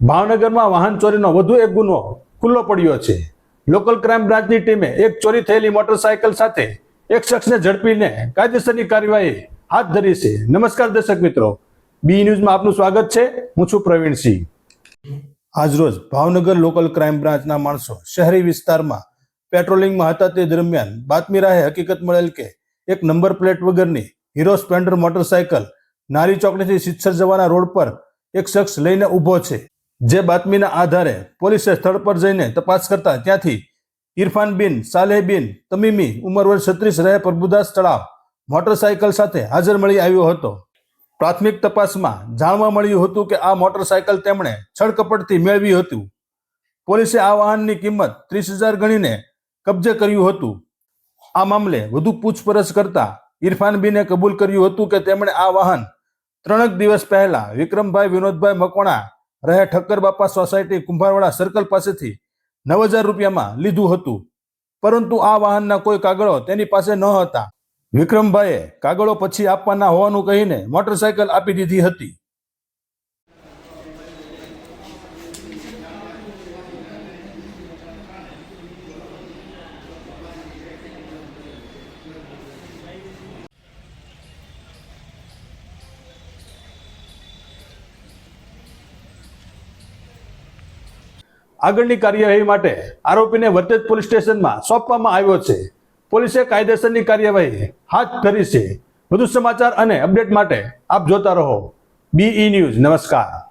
ભાવનગરમાં વાહન ચોરીનો વધુ એક ગુનો ખુલ્લો પડ્યો છે. લોકલ ક્રાઇમ બ્રાન્ચની ટીમે એક ચોરી થયેલી મોટરસાયકલ સાથે એક શખ્સને ઝડપીને કાયદેસરની કાર્યવાહી હાથ ધરી છે. નમસ્કાર દર્શક મિત્રો. બી ન્યૂઝમાં આપનું સ્વાગત છે. હું છું પ્રવીણસિંહ આજરોજ ભાવનગર લોકલ ક્રાઇમ બ્રાન્ચના માણસો શહેરી વિસ્તારમાં પેટ્રોલિંગમાં હતા તે દરમિયાન બાતમી રાહે હકીકત મળેલ કે એક નંબર પ્લેટ વગરની હીરો સ્પ્લેન્ડર મોટરસાયકલ નારી ચોકડીથી સિત્સર જવાના રોડ પર એક શખ્સ લઈને ઊભો છે. જે બાતમીના આધારે પોલીસે સ્થળ પર જઈને તપાસ કરતા ત્યાંથી ઇરફાન બિન સાલેહ બિન તમીમી ઉંમર વર્ષ છત્રીસ રહે પ્રભુદાસ તળાવ મોટરસાયકલ સાથે હાજર મળી આવ્યો હતો. પ્રાથમિક તપાસમાં જાણવા મળ્યું હતું કે આ મોટરસાયકલ તેમણે છળકપટથી મેળવી હતું. પોલીસે આ વાહનની કિંમત ત્રીસ હજાર ગણીને કબજે કર્યું હતું. આ મામલે વધુ પૂછપરછ કરતા ઇરફાન બિને કબૂલ કર્યું હતું કે તેમણે આ વાહન ત્રણેક દિવસ પહેલા વિક્રમભાઈ વિનોદભાઈ મકવાણા રહે ઠક્કર બાપા સોસાયટી કુંભારવાડા સર્કલ પાસેથી નવ હજાર રૂપિયામાં લીધું હતું. પરંતુ આ વાહનના કોઈ કાગળો તેની પાસે ન હતા. વિક્રમભાઈએ કાગળો પછી આપવાના હોવાનું કહીને મોટરસાયકલ આપી દીધી હતી. આગળની કાર્યવાહી માટે આરોપીને વર્તેજ પોલીસ સ્ટેશનમાં સોંપવામાં આવ્યો છે. પોલીસે કાયદેસરની કાર્યવાહી હાથ ધરી છે. વધુ સમાચાર અને અપડેટ માટે આપ જોતા રહો. બીઈ ન્યૂઝ નમસ્કાર.